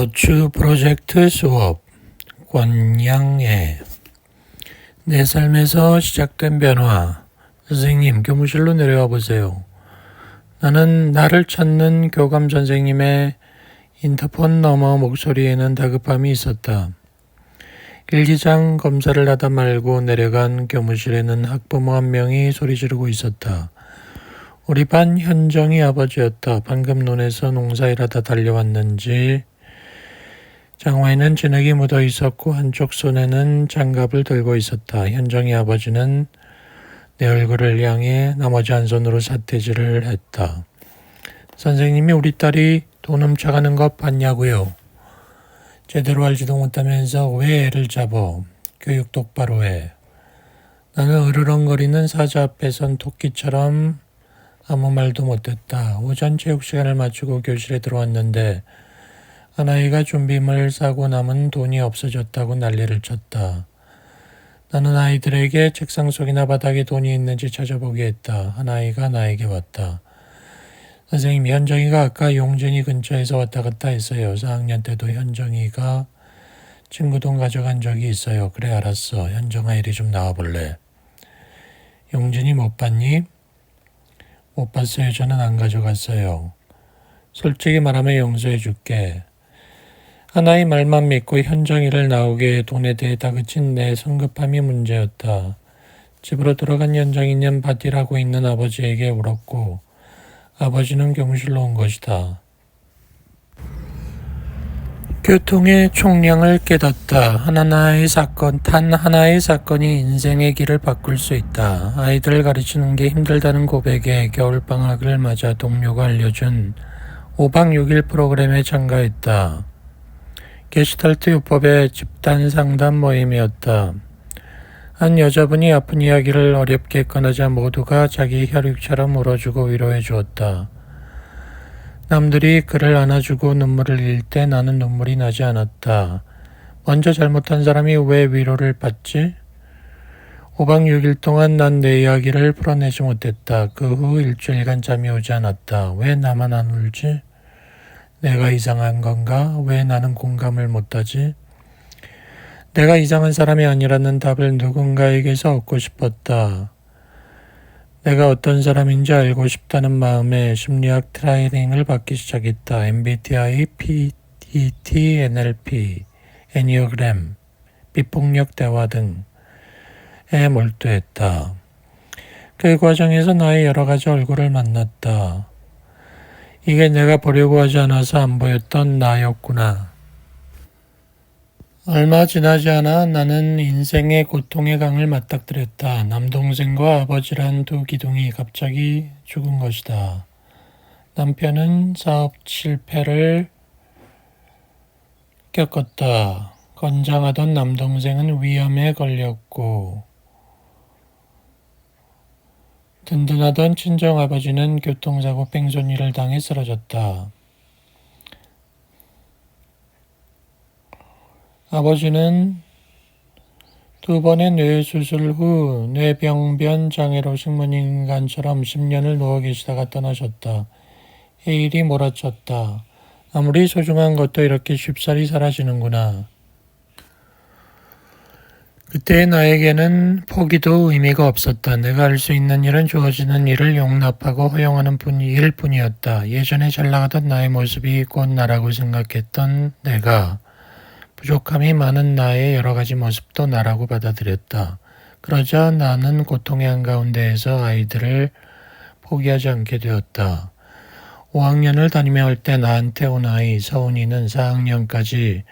고추 프로젝트 수업 권양애 내 삶에서 시작된 변화 선생님 교무실로 내려와 보세요. 나는 나를 찾는 교감 선생님의 인터폰 너머 목소리에는 다급함이 있었다. 일기장 검사를 하다 말고 내려간 교무실에는 학부모 한 명이 소리 지르고 있었다. 우리 반 현정이 아버지였다. 방금 논에서 농사일하다 달려왔는지 장화에는 진흙이 묻어 있었고 한쪽 손에는 장갑을 들고 있었다. 현정이 아버지는 내 얼굴을 향해 나머지 한 손으로 사태질을 했다. 선생님이 우리 딸이 돈 훔쳐가는 것 봤냐고요. 제대로 알지도 못하면서 왜 애를 잡어? 교육 똑바로 해. 나는 으르렁거리는 사자 앞에 선 토끼처럼 아무 말도 못했다. 오전 체육 시간을 마치고 교실에 들어왔는데 한 아이가 준비물 사고 남은 돈이 없어졌다고 난리를 쳤다. 나는 아이들에게 책상 속이나 바닥에 돈이 있는지 찾아보게 했다. 한 아이가 나에게 왔다. 선생님, 현정이가 아까 용진이 근처에서 왔다 갔다 했어요. 4학년 때도 현정이가 친구 돈 가져간 적이 있어요. 그래, 알았어. 현정아, 이리 좀 나와볼래. 용진이 못 봤니? 못 봤어요. 저는 안 가져갔어요. 솔직히 말하면 용서해 줄게. 하나의 말만 믿고 현정이를 나오게 돈에 대해 다그친 내 성급함이 문제였다. 집으로 들어간 현정이는 밭일하고 있는 아버지에게 울었고 아버지는 교무실로 온 것이다. 교통의 총량을 깨닫다. 하나하나의 사건, 단 하나의 사건이 인생의 길을 바꿀 수 있다. 아이들을 가르치는 게 힘들다는 고백에 겨울방학을 맞아 동료가 알려준 5박 6일 프로그램에 참가했다. 게시탈트 요법의 집단 상담 모임이었다. 한 여자분이 아픈 이야기를 어렵게 꺼내자 모두가 자기 혈육처럼 울어주고 위로해 주었다. 남들이 그를 안아주고 눈물을 흘릴 때 나는 눈물이 나지 않았다. 먼저 잘못한 사람이 왜 위로를 받지? 5박 6일 동안 난 내 이야기를 풀어내지 못했다. 그 후 일주일간 잠이 오지 않았다. 왜 나만 안 울지? 내가 이상한 건가? 왜 나는 공감을 못하지? 내가 이상한 사람이 아니라는 답을 누군가에게서 얻고 싶었다. 내가 어떤 사람인지 알고 싶다는 마음에 심리학 트레이닝을 받기 시작했다. MBTI, PDT, NLP, 애니어그램, 비폭력 대화 등에 몰두했다. 그 과정에서 나의 여러 가지 얼굴을 만났다. 이게 내가 보려고 하지 않아서 안 보였던 나였구나. 얼마 지나지 않아 나는 인생의 고통의 강을 맞닥뜨렸다. 남동생과 아버지란 두 기둥이 갑자기 죽은 것이다. 남편은 사업 실패를 겪었다. 건장하던 남동생은 위험에 걸렸고, 든든하던 친정아버지는 교통사고 뺑소니를 당해 쓰러졌다. 아버지는 두 번의 뇌수술 후 뇌병변 장애로 식물인간처럼 10년을 누워 계시다가 떠나셨다. 해일이 몰아쳤다. 아무리 소중한 것도 이렇게 쉽사리 사라지는구나. 그때 나에게는 포기도 의미가 없었다. 내가 할 수 있는 일은 주어지는 일을 용납하고 허용하는 뿐, 일 뿐이었다. 예전에 잘 나가던 나의 모습이 곧 나라고 생각했던 내가 부족함이 많은 나의 여러 가지 모습도 나라고 받아들였다. 그러자 나는 고통의 한가운데에서 아이들을 포기하지 않게 되었다. 5학년을 다니며 할때 나한테 온 아이 서운이는 4학년까지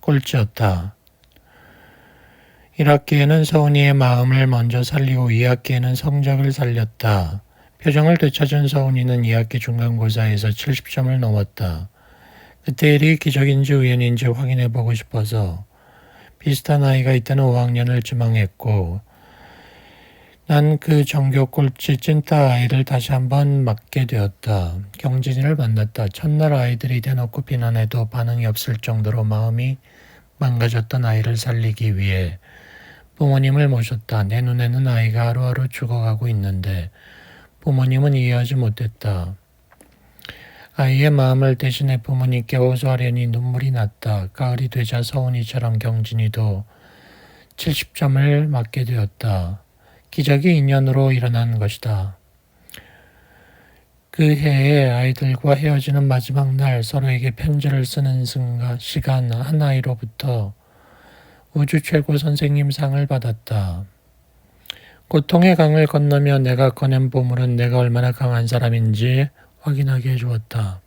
꼴찌였다. 1학기에는 서운이의 마음을 먼저 살리고 2학기에는 성적을 살렸다. 표정을 되찾은 서운이는 2학기 중간고사에서 70점을 넘었다. 그때 일이 기적인지 우연인지 확인해 보고 싶어서 비슷한 아이가 있다는 5학년을 지망했고 난 그 전교 꼴찌 찐따 아이를 다시 한번 맞게 되었다. 경진이를 만났다. 첫날 아이들이 대놓고 비난해도 반응이 없을 정도로 마음이 망가졌던 아이를 살리기 위해 부모님을 모셨다. 내 눈에는 아이가 하루하루 죽어가고 있는데 부모님은 이해하지 못했다. 아이의 마음을 대신해 부모님께 호소하려니 눈물이 났다. 가을이 되자 서운이처럼 경진이도 70점을 맞게 되었다. 기적이 인연으로 일어난 것이다. 그 해에 아이들과 헤어지는 마지막 날 서로에게 편지를 쓰는 순간 시간 한 아이로부터 우주 최고 선생님 상을 받았다. 고통의 강을 건너며 내가 꺼낸 보물은 내가 얼마나 강한 사람인지 확인하게 해주었다.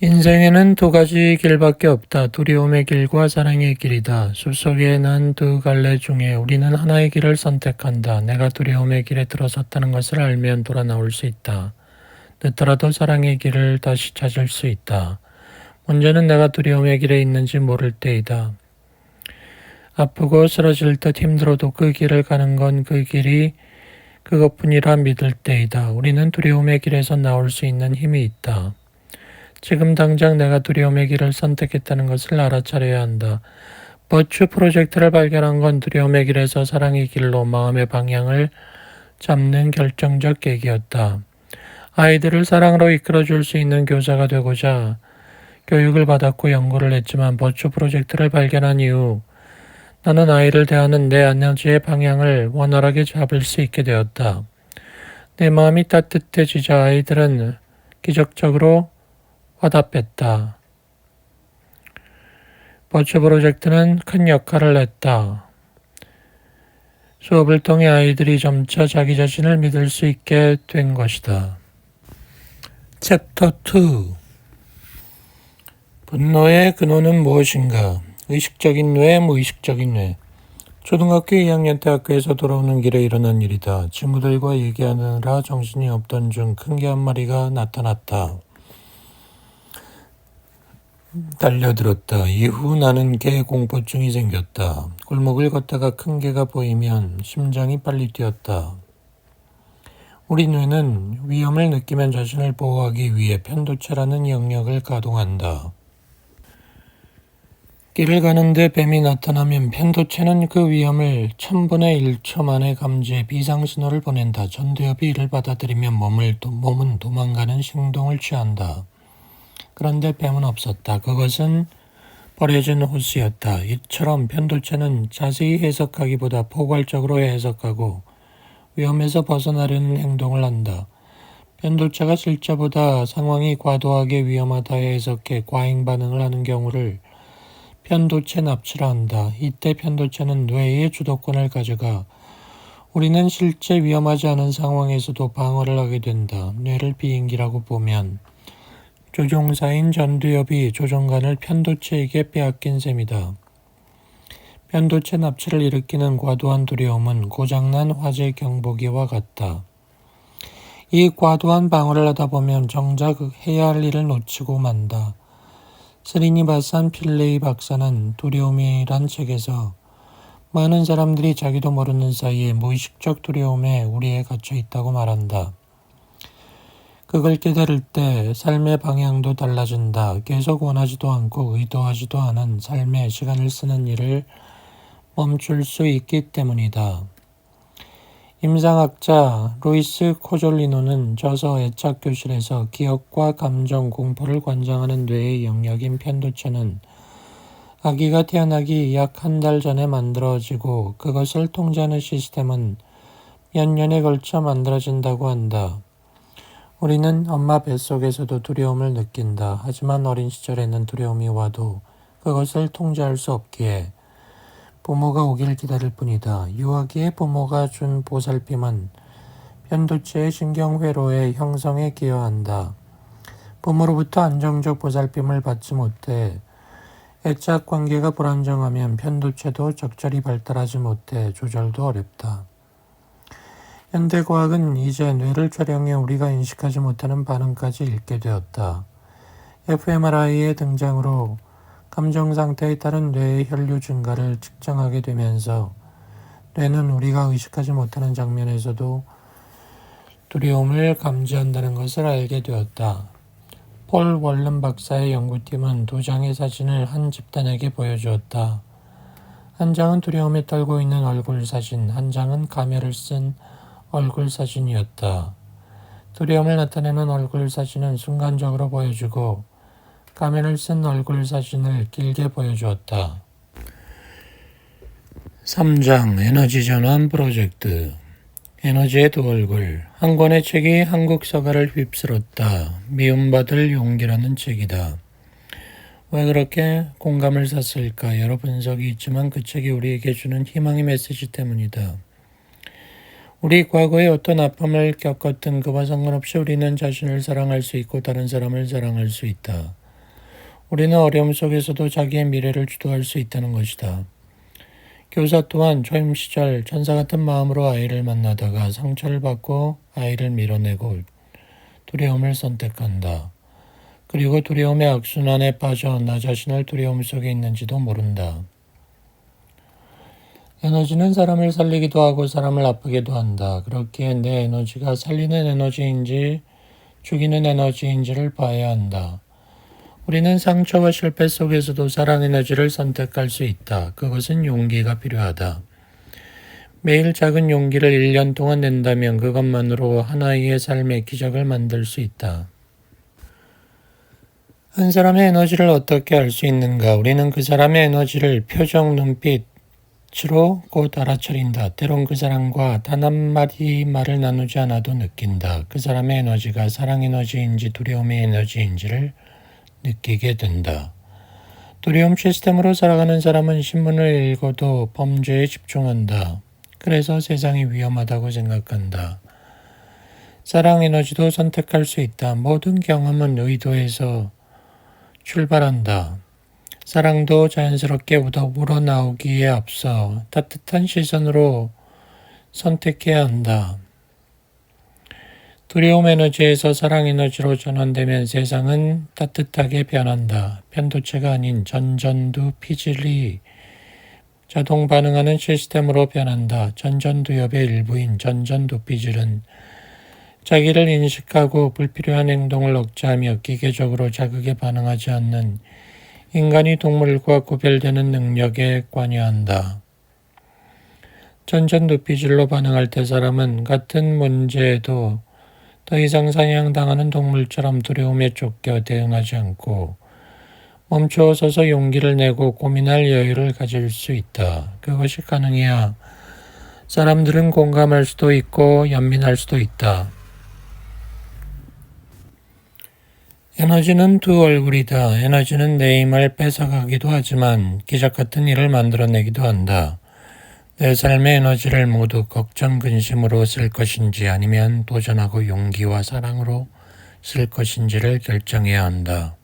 인생에는 두 가지 길밖에 없다. 두려움의 길과 사랑의 길이다. 숲속에 난 두 갈래 중에 우리는 하나의 길을 선택한다. 내가 두려움의 길에 들어섰다는 것을 알면 돌아 나올 수 있다. 늦더라도 사랑의 길을 다시 찾을 수 있다. 문제는 내가 두려움의 길에 있는지 모를 때이다. 아프고 쓰러질 듯 힘들어도 그 길을 가는 건 그 길이 그것뿐이라 믿을 때이다. 우리는 두려움의 길에서 나올 수 있는 힘이 있다. 지금 당장 내가 두려움의 길을 선택했다는 것을 알아차려야 한다. 버추 프로젝트를 발견한 건 두려움의 길에서 사랑의 길로 마음의 방향을 잡는 결정적 계기였다. 아이들을 사랑으로 이끌어줄 수 있는 교사가 되고자 교육을 받았고 연구를 했지만 버추 프로젝트를 발견한 이후 나는 아이를 대하는 내 에너지의 방향을 원활하게 잡을 수 있게 되었다. 내 마음이 따뜻해지자 아이들은 기적적으로 화답했다. 버추 프로젝트는 큰 역할을 했다. 수업을 통해 아이들이 점차 자기 자신을 믿을 수 있게 된 것이다. 챕터 2 분노의 근원은 무엇인가? 의식적인 뇌, 무의식적인 뇌. 초등학교 2학년 때 학교에서 돌아오는 길에 일어난 일이다. 친구들과 얘기하느라 정신이 없던 중 큰 개 한 마리가 나타났다. 달려들었다. 이후 나는 개 공포증이 생겼다. 골목을 걷다가 큰 개가 보이면 심장이 빨리 뛰었다. 우리 뇌는 위험을 느끼면 자신을 보호하기 위해 편도체라는 영역을 가동한다. 길을 가는데 뱀이 나타나면 편도체는 그 위험을 천분의 1초 만에 감지해 비상신호를 보낸다. 전두엽이 이를 받아들이면 몸을, 몸은 도망가는 행동을 취한다. 그런데 뱀은 없었다. 그것은 버려진 호수였다. 이처럼 편도체는 자세히 해석하기보다 포괄적으로 해석하고 위험에서 벗어나려는 행동을 한다. 편도체가 실제보다 상황이 과도하게 위험하다 해석해 과잉 반응을 하는 경우를 편도체 납치라 한다. 이때 편도체는 뇌의 주도권을 가져가 우리는 실제 위험하지 않은 상황에서도 방어를 하게 된다. 뇌를 비행기라고 보면 조종사인 전두엽이 조종관을 편도체에게 빼앗긴 셈이다. 편도체 납치를 일으키는 과도한 두려움은 고장난 화재 경보기와 같다. 이 과도한 방어를 하다 보면 정작 해야 할 일을 놓치고 만다. 스리니 바산 필레이 박사는 두려움이란 책에서 많은 사람들이 자기도 모르는 사이에 무의식적 두려움에 우리에 갇혀 있다고 말한다. 그걸 깨달을 때 삶의 방향도 달라진다. 계속 원하지도 않고 의도하지도 않은 삶에 시간을 쓰는 일을 멈출 수 있기 때문이다. 임상학자 루이스 코졸리노는 저서 애착 교실에서 기억과 감정, 공포를 관장하는 뇌의 영역인 편도체는 아기가 태어나기 약 한 달 전에 만들어지고 그것을 통제하는 시스템은 몇 년에 걸쳐 만들어진다고 한다. 우리는 엄마 뱃속에서도 두려움을 느낀다. 하지만 어린 시절에는 두려움이 와도 그것을 통제할 수 없기에 부모가 오길 기다릴 뿐이다. 유아기의 부모가 준 보살핌은 편도체의 신경회로의 형성에 기여한다. 부모로부터 안정적 보살핌을 받지 못해 애착 관계가 불안정하면 편도체도 적절히 발달하지 못해 조절도 어렵다. 현대과학은 이제 뇌를 촬영해 우리가 인식하지 못하는 반응까지 읽게 되었다. fMRI의 등장으로 감정 상태에 따른 뇌의 혈류 증가를 측정하게 되면서 뇌는 우리가 의식하지 못하는 장면에서도 두려움을 감지한다는 것을 알게 되었다. 폴 월름 박사의 연구팀은 두 장의 사진을 한 집단에게 보여주었다. 한 장은 두려움에 떨고 있는 얼굴 사진, 한 장은 가면을 쓴 얼굴 사진이었다. 두려움을 나타내는 얼굴 사진은 순간적으로 보여주고 가면을 쓴 얼굴 사진을 길게 보여주었다. 3장 에너지 전환 프로젝트 에너지의 두 얼굴 한 권의 책이 한국 서가를 휩쓸었다. 미움받을 용기라는 책이다. 왜 그렇게 공감을 샀을까? 여러 분석이 있지만 그 책이 우리에게 주는 희망의 메시지 때문이다. 우리 과거에 어떤 아픔을 겪었든 그와 상관없이 우리는 자신을 사랑할 수 있고 다른 사람을 사랑할 수 있다. 우리는 어려움 속에서도 자기의 미래를 주도할 수 있다는 것이다. 교사 또한 초임 시절 천사 같은 마음으로 아이를 만나다가 상처를 받고 아이를 밀어내고 두려움을 선택한다. 그리고 두려움의 악순환에 빠져 나 자신을 두려움 속에 있는지도 모른다. 에너지는 사람을 살리기도 하고 사람을 아프게도 한다. 그렇기에 내 에너지가 살리는 에너지인지 죽이는 에너지인지를 봐야 한다. 우리는 상처와 실패 속에서도 사랑 에너지를 선택할 수 있다. 그것은 용기가 필요하다. 매일 작은 용기를 1년 동안 낸다면 그것만으로 하나의 삶의 기적을 만들 수 있다. 한 사람의 에너지를 어떻게 알 수 있는가? 우리는 그 사람의 에너지를 표정, 눈빛으로 곧 알아차린다. 때론 그 사람과 단 한마디 말을 나누지 않아도 느낀다. 그 사람의 에너지가 사랑 에너지인지 두려움의 에너지인지를 느끼게 된다. 두려움 시스템으로 살아가는 사람은 신문을 읽어도 범죄에 집중한다. 그래서 세상이 위험하다고 생각한다. 사랑 에너지도 선택할 수 있다. 모든 경험은 의도에서 출발한다. 사랑도 자연스럽게 우덕으로 나오기에 앞서 따뜻한 시선으로 선택해야 한다. 두려움 에너지에서 사랑 에너지로 전환되면 세상은 따뜻하게 변한다. 편도체가 아닌 전전두 피질이 자동 반응하는 시스템으로 변한다. 전전두엽의 일부인 전전두 피질은 자기를 인식하고 불필요한 행동을 억제하며 기계적으로 자극에 반응하지 않는 인간이 동물과 구별되는 능력에 관여한다. 전전두 피질로 반응할 때 사람은 같은 문제에도 더 이상 사냥당하는 동물처럼 두려움에 쫓겨 대응하지 않고 멈추어 서서 용기를 내고 고민할 여유를 가질 수 있다. 그것이 가능해야 사람들은 공감할 수도 있고 연민할 수도 있다. 에너지는 두 얼굴이다. 에너지는 내 힘을 뺏어가기도 하지만 기적 같은 일을 만들어내기도 한다. 내 삶의 에너지를 모두 걱정, 근심으로 쓸 것인지 아니면 도전하고 용기와 사랑으로 쓸 것인지를 결정해야 한다.